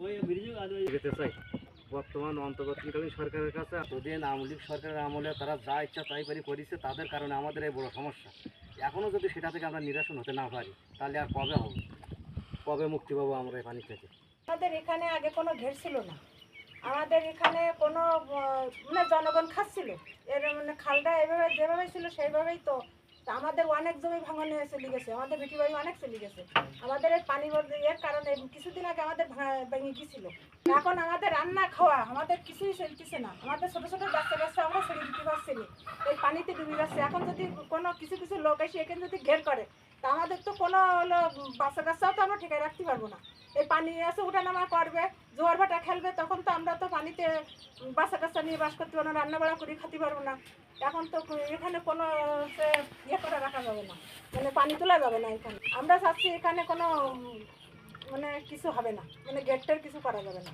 যেতে চাই বর্তমান অন্তর্বর্তীকালীন সরকারের কাছে এতদিন আওয়ামী লীগ সরকারের আমলে তারা যা ইচ্ছা তাই পারি করেছে তাদের কারণে আমাদের এই বড় সমস্যা। এখনও যদি সেটা থেকে আমরা নিরাশন হতে না পারি তাহলে আর কবে হবে? কবে মুক্তি পাবো আমরা এই পানি থেকে? আমাদের এখানে আগে কোনো ঘের ছিল না। আমাদের এখানে কোনো মানে জনগণ খাচ্ছিল এর মানে খালটা এভাবে যেভাবে ছিল সেইভাবেই তো তা আমাদের অনেক জমি ভাঙন হয়ে চলে গেছে আমাদের ভিটি বাড়ি অনেক চলে গেছে। আমাদের এই পানি এর কারণে কিছুদিন আগে আমাদের ভেঙে গিয়েছিল। এখন আমাদের রান্না খাওয়া আমাদের কিছুই চলতেছে না। আমাদের ছোটো ছোটো বাচ্চা বাচ্চা আমরা ছেড়ে দিতে পারছি এই পানিতে ডুবে যাচ্ছে। এখন যদি কোনো কিছু কিছু লোক এসে এখানে যদি ঘের করে, তা আমাদের তো কোনো হলো বাচ্চা কাচ্চাও তো আমরা ঠিকায় রাখতে পারব না। এই পানি এসে উঠানামা করবে খেলবে তখন তো আমরা তো পানিতে বাসা কাছা নিয়ে বাস করতে পারব না রান্না বাড়া করে খেতে পারব না। এখন তো এখানে কোনো ইয়ে করে রাখা যাবে না মানে পানি তোলা যাবে না এখানে। আমরা চাচ্ছি এখানে কোনো মানে কিছু হবে না মানে গেটটার কিছু করা যাবে না।